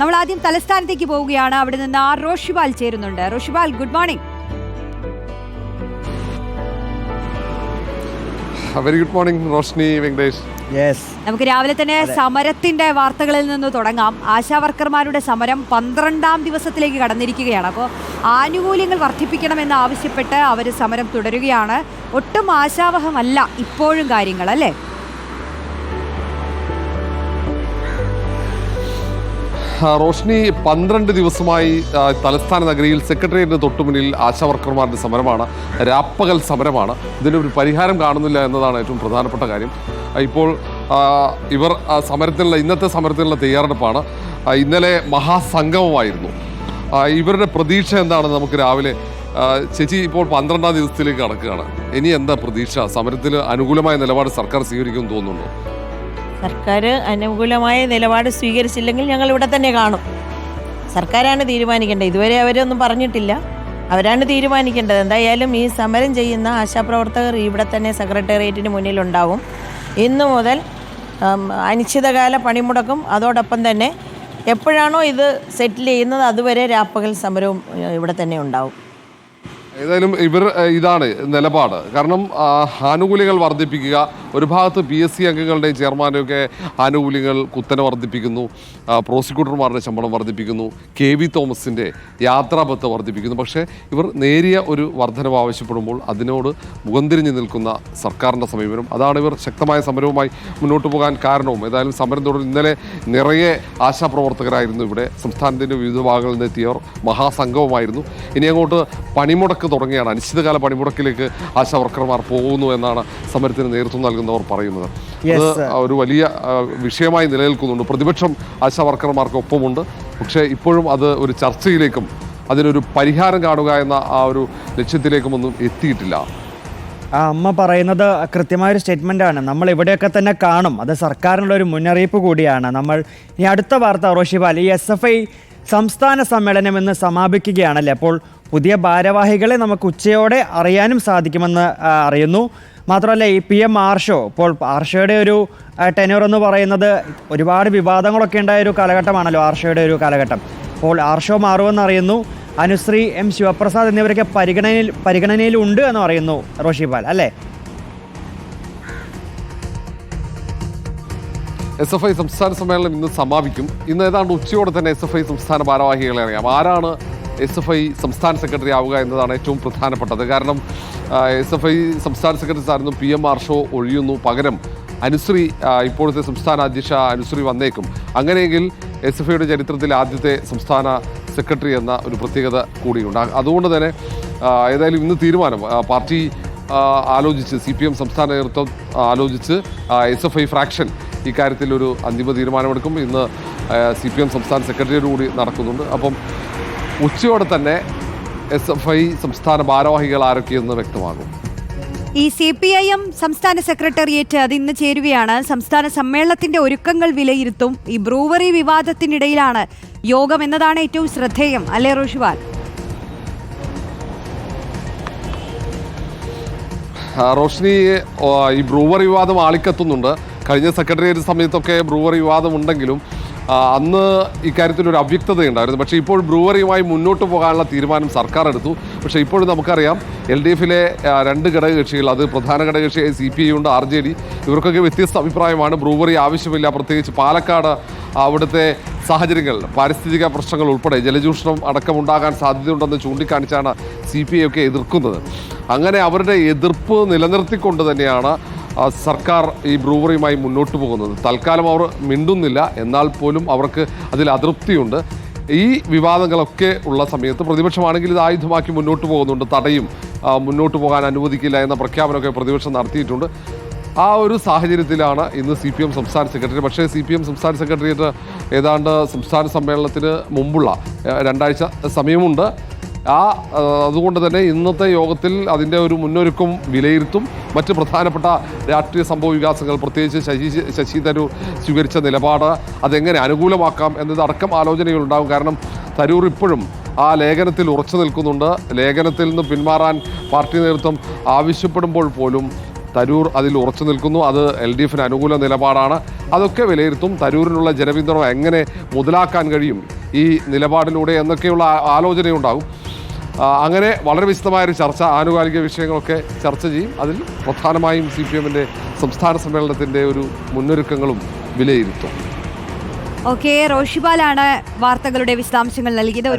നമ്മൾ ആദ്യം തലസ്ഥാനത്തേക്ക് പോവുകയാണ്. അവിടെ നിന്ന് ആർ റോഷിബാൽ ചേരുന്നുണ്ട്. Roshibal good morning very good morning Roshni Venkatesh. Yes നമുക്ക് രാവിലെ തന്നെ സമരത്തിന്റെ വാർത്തകളിൽ നിന്ന് തുടങ്ങാം. ആശാ വർക്കർമാരുടെ സമരം പന്ത്രണ്ടാം ദിവസത്തിലേക്ക് കടന്നിരിക്കുകയാണ്. അപ്പോൾ ആനുകൂല്യങ്ങൾ വർദ്ധിപ്പിക്കണമെന്ന് ആവശ്യപ്പെട്ട് അവർ സമരം തുടരുകയാണ്. ഒട്ടും ആശാവഹമല്ല ഇപ്പോഴും കാര്യങ്ങൾ അല്ലേ? റോഷ്നി പന്ത്രണ്ട് ദിവസമായി തലസ്ഥാന നഗരിയിൽ സെക്രട്ടേറിയറ്റിന് തൊട്ടുമുന്നിൽ ആശാവർക്കർമാരുടെ സമരമാണ് രാപ്പകൽ സമരമാണ്. ഇതിനൊരു പരിഹാരം കാണുന്നില്ല എന്നതാണ് ഏറ്റവും പ്രധാനപ്പെട്ട കാര്യം. ഇപ്പോൾ ഇവർ സമരത്തിനുള്ള ഇന്നത്തെ സമരത്തിനുള്ള തയ്യാറെടുപ്പാണ്. ഇന്നലെ മഹാസംഗമമായിരുന്നു. ഇവരുടെ പ്രതീക്ഷ എന്താണെന്ന് നമുക്ക് രാവിലെ ചേച്ചി ഇപ്പോൾ പന്ത്രണ്ടാം ദിവസത്തിലേക്ക് കടക്കുകയാണ്. ഇനി എന്താ പ്രതീക്ഷ? സമരത്തിൽ അനുകൂലമായ നിലപാട് സർക്കാർ സ്വീകരിക്കുമെന്ന് തോന്നുന്നുണ്ടോ? സർക്കാർ അനുകൂലമായ നിലപാട് സ്വീകരിച്ചില്ലെങ്കിൽ ഞങ്ങൾ ഇവിടെ തന്നെ കാണും. സർക്കാരാണ് തീരുമാനിക്കേണ്ടത്. ഇതുവരെ അവരൊന്നും പറഞ്ഞിട്ടില്ല. അവരാണ് തീരുമാനിക്കേണ്ടത്. എന്തായാലും ഈ സമരം ചെയ്യുന്ന ആശാപ്രവർത്തകർ ഇവിടെ തന്നെ സെക്രട്ടേറിയറ്റിന് മുന്നിലുണ്ടാവും. ഇന്നു മുതൽ അനിശ്ചിതകാല പണിമുടക്കും. അതോടൊപ്പം തന്നെ എപ്പോഴാണോ ഇത് സെറ്റിൽ ചെയ്യുന്നത് അതുവരെ രാപ്പകൽ സമരവും ഇവിടെ തന്നെ ഉണ്ടാവും. ഏതായാലും ഇവർ ഇതാണ് നിലപാട്. കാരണം ആനുകൂല്യങ്ങൾ വർദ്ധിപ്പിക്കുക ഒരു ഭാഗത്ത് പി എസ് സി അംഗങ്ങളുടെയും ചെയർമാന്റെയൊക്കെ ആനുകൂല്യങ്ങൾ കുത്തനെ വർദ്ധിപ്പിക്കുന്നു പ്രോസിക്യൂട്ടർമാരുടെ ശമ്പളം വർദ്ധിപ്പിക്കുന്നു കെ വി തോമസിന്റെ യാത്രാബത്ത് വർദ്ധിപ്പിക്കുന്നു. പക്ഷേ ഇവർ നേരിയ ഒരു വർധനവ് ആവശ്യപ്പെടുമ്പോൾ അതിനോട് മുഖംതിരിഞ്ഞ് നിൽക്കുന്ന സർക്കാരിന്റെ സമീപനം. അതാണ് ഇവർ ശക്തമായ സമരവുമായി മുന്നോട്ട് പോകാൻ കാരണവും. ഏതായാലും സമരം തുടർന്ന് ഇന്നലെ നിറയെ ആശാപ്രവർത്തകരായിരുന്നു ഇവിടെ. സംസ്ഥാനത്തിന്റെ വിവിധ ഭാഗങ്ങളിൽ നിന്നെത്തിയവർ മഹാസംഘവുമായിരുന്നു. ഇനി അങ്ങോട്ട് പണിമുടക്ക് തുടങ്ങിയാണ് അനിശ്ചിതകാല പണിമുടക്കിലേക്ക് ആശാ വർക്കർമാർ പോകുന്നു എന്നാണ് സമരത്തിന് നേതൃത്വം നൽകുന്നവർ പറയുന്നത്. അത് ഒരു വലിയ വിഷയമായി നിലനിൽക്കുന്നുണ്ട്. പ്രതിപക്ഷം ആശാ വർക്കർമാർക്കൊപ്പമുണ്ട്. പക്ഷേ ഇപ്പോഴും അത് ഒരു ചർച്ചയിലേക്കും അതിനൊരു പരിഹാരം കാണുക എന്ന ആ ഒരു ലക്ഷ്യത്തിലേക്കും ഒന്നും എത്തിയിട്ടില്ല. ആ അമ്മ പറയുന്നത് കൃത്യമായൊരു സ്റ്റേറ്റ്മെന്റ് ആണ് നമ്മൾ ഇവിടെയൊക്കെ തന്നെ കാണും. അത് സർക്കാരിനുള്ള ഒരു മുന്നറിയിപ്പ് കൂടിയാണ്. നമ്മൾ ഇനി അടുത്ത വാർത്ത റോഷിബാൽ ഈ എസ് എഫ് ഐ സംസ്ഥാന സമ്മേളനം ഇന്ന് സമാപിക്കുകയാണല്ലേ? അപ്പോൾ പുതിയ ഭാരവാഹികളെ നമുക്ക് ഉച്ചയോടെ അറിയാനും സാധിക്കുമെന്ന് അറിയുന്നു. മാത്രമല്ല ഈ പി എം ആർഷോ ഇപ്പോൾ ആർഷയുടെ ഒരു ടെനർ എന്ന് പറയുന്നത് ഒരുപാട് വിവാദങ്ങളൊക്കെ ഉണ്ടായ ഒരു കാലഘട്ടമാണല്ലോ ആർഷയുടെ ഒരു കാലഘട്ടം. അപ്പോൾ ആർഷോ മാറുമെന്ന് അറിയുന്നു. അനുശ്രീ എം ശിവപ്രസാദ് എന്നിവരൊക്കെ പരിഗണനയിൽ പരിഗണനയിൽ ഉണ്ട് എന്ന് പറയുന്നു റോഷിപാൽ അല്ലേ? എസ് എഫ് ഐ സംസ്ഥാന സമ്മേളനം ഇന്ന് സമാപിക്കും. ഇന്ന് ഏതാണ്ട് ഉച്ചയോടെ തന്നെ എസ് എഫ് ഐ സംസ്ഥാന ഭാരവാഹികളെ അറിയാം. ആരാണ് എസ് എഫ് ഐ സംസ്ഥാന സെക്രട്ടറി ആവുക എന്നതാണ് ഏറ്റവും പ്രധാനപ്പെട്ടത്. കാരണം എസ് എഫ് ഐ സംസ്ഥാന സെക്രട്ടറി സ്ഥാനത്തും പി എം ആർഷോ ഒഴിയുന്നു. പകരം അനുശ്രീ ഇപ്പോഴത്തെ സംസ്ഥാന അധ്യക്ഷ അനുശ്രീ വന്നേക്കും. അങ്ങനെയെങ്കിൽ എസ് എഫ് ഐയുടെ ചരിത്രത്തിൽ ആദ്യത്തെ സംസ്ഥാന സെക്രട്ടറി എന്ന ഒരു പ്രത്യേകത കൂടിയുണ്ട്. അതുകൊണ്ട് തന്നെ ഏതായാലും ഇന്ന് തീരുമാനം പാർട്ടി ആലോചിച്ച് സി പി എം സംസ്ഥാന നേതൃത്വം ആലോചിച്ച് എസ് എഫ് ഐ ഫ്രാക്ഷൻ ഇക്കാര്യത്തിൽ ഒരു അന്തിമ തീരുമാനമെടുക്കും. ഇന്ന് സി പി എം സംസ്ഥാന സെക്രട്ടറിയോട് കൂടി നടക്കുന്നുണ്ട്. അപ്പം ഉച്ചയോടെ തന്നെ എസ് എഫ് ഐ സംസ്ഥാന ഭാരവാഹികൾ ആരൊക്കെയെന്ന് വ്യക്തമാകും. ഈ സി പി ഐ എം സംസ്ഥാന സെക്രട്ടേറിയറ്റ് അത് ഇന്ന് ചേരുകയാണ്. സംസ്ഥാന സമ്മേളനത്തിന്റെ ഒരുക്കങ്ങൾ വിലയിരുത്തും ഈ ബ്രൂവറി വിവാദത്തിനിടയിലാണ് യോഗം എന്നതാണ് ഏറ്റവും ശ്രദ്ധേയം. അല്ലേ റോഷിവാൽ റോഷിനി ഈ ബ്രൂവറി വിവാദം ആളിക്കത്തുന്നുണ്ട്. കഴിഞ്ഞ സെക്രട്ടേറിയറ്റ് സമയത്തൊക്കെ ബ്രൂവറി വിവാദം ഉണ്ടെങ്കിലും അന്ന് ഇക്കാര്യത്തിൽ ഒരു അവ്യക്തതയുണ്ടായിരുന്നു. പക്ഷേ ഇപ്പോൾ ബ്രൂവറിയുമായി മുന്നോട്ട് പോകാനുള്ള തീരുമാനം സർക്കാർ എടുത്തു പക്ഷേ ഇപ്പോഴും നമുക്കറിയാം എൽ ഡി എഫിലെ രണ്ട് ഘടകകക്ഷികൾ അത് പ്രധാന ഘടകകക്ഷിയായ സി പി ഐ ഉണ്ട് ആർ ജെ ഡി ഇവർക്കൊക്കെ വ്യത്യസ്ത അഭിപ്രായമാണ്. ബ്രൂവറി ആവശ്യമില്ല പ്രത്യേകിച്ച് പാലക്കാട് അവിടുത്തെ സാഹചര്യങ്ങൾ പാരിസ്ഥിതിക പ്രശ്നങ്ങൾ ഉൾപ്പെടെ ജലചൂഷണം അടക്കമുണ്ടാകാൻ സാധ്യതയുണ്ടെന്ന് ചൂണ്ടിക്കാണിച്ചാണ് സി പി ഐ ഒക്കെ എതിർക്കുന്നത്. അങ്ങനെ അവരുടെ എതിർപ്പ് നിലനിർത്തിക്കൊണ്ട് തന്നെയാണ് സർക്കാർ ഈ ബ്രൂവറിയുമായി മുന്നോട്ട് പോകുന്നത്. തൽക്കാലം അവർ മിണ്ടുന്നില്ല. എന്നാൽ പോലും അവർക്ക് അതിൽ അതൃപ്തിയുണ്ട്. ഈ വിവാദങ്ങളൊക്കെ ഉള്ള സമയത്ത് പ്രതിപക്ഷമാണെങ്കിൽ ഇത് ആയുധമാക്കി മുന്നോട്ട് പോകുന്നുണ്ട്. തടയും മുന്നോട്ട് പോകാൻ അനുവദിക്കില്ല എന്ന പ്രഖ്യാപനമൊക്കെ പ്രതിപക്ഷം നടത്തിയിട്ടുണ്ട്. ആ ഒരു സാഹചര്യത്തിലാണ് ഇന്ന് സി പി എം സംസ്ഥാന സെക്രട്ടറി. പക്ഷേ സി പി എം സംസ്ഥാന സെക്രട്ടേറിയറ്റ് ഏതാണ്ട് സംസ്ഥാന സമ്മേളനത്തിന് മുമ്പുള്ള രണ്ടാഴ്ച സമയമുണ്ട്. ആ അതുകൊണ്ട് തന്നെ ഇന്നത്തെ യോഗത്തിൽ അതിന്റെ ഒരു മുന്നൊരുക്കം വിലയിരുത്തും. മറ്റ് പ്രധാനപ്പെട്ട രാഷ്ട്രീയ സംഭവ വികാസങ്ങൾ പ്രത്യേകിച്ച് ശശി ശശി തരൂർ സ്വീകരിച്ച നിലപാട് അതെങ്ങനെ അനുകൂലമാക്കാം എന്നതടക്കം ആലോചനകളുണ്ടാകും കാരണം തരൂർ ഇപ്പോഴും ആ ലേഖനത്തിൽ ഉറച്ചു നിൽക്കുന്നുണ്ട്. ലേഖനത്തിൽ നിന്ന് പിന്മാറാൻ പാർട്ടി നേതൃത്വം ആവശ്യപ്പെടുമ്പോൾ പോലും തരൂർ അതിൽ ഉറച്ചു നിൽക്കുന്നു. അത് എൽ ഡി എഫിന് അനുകൂല നിലപാടാണ്. അതൊക്കെ വിലയിരുത്തും. തരൂരിനുള്ള ജനപിന്തുണ എങ്ങനെ മുതലാക്കാൻ കഴിയും ഈ നിലപാടിലൂടെ എന്നൊക്കെയുള്ള ആലോചനയുണ്ടാകും. അങ്ങനെ വളരെ വിശദമായൊരു ചർച്ച ആനുകാലിക വിഷയങ്ങളൊക്കെ ചർച്ച ചെയ്യും. അതിൽ പ്രധാനമായും സി പി എമ്മിന്റെ സംസ്ഥാന സമ്മേളനത്തിന്റെ ഒരു മുന്നൊരുക്കങ്ങളും വിലയിരുത്തും. ഓക്കെ റോഷിബാലാണ് വാർത്തകളുടെ വിശദാംശങ്ങൾ നൽകിയത്.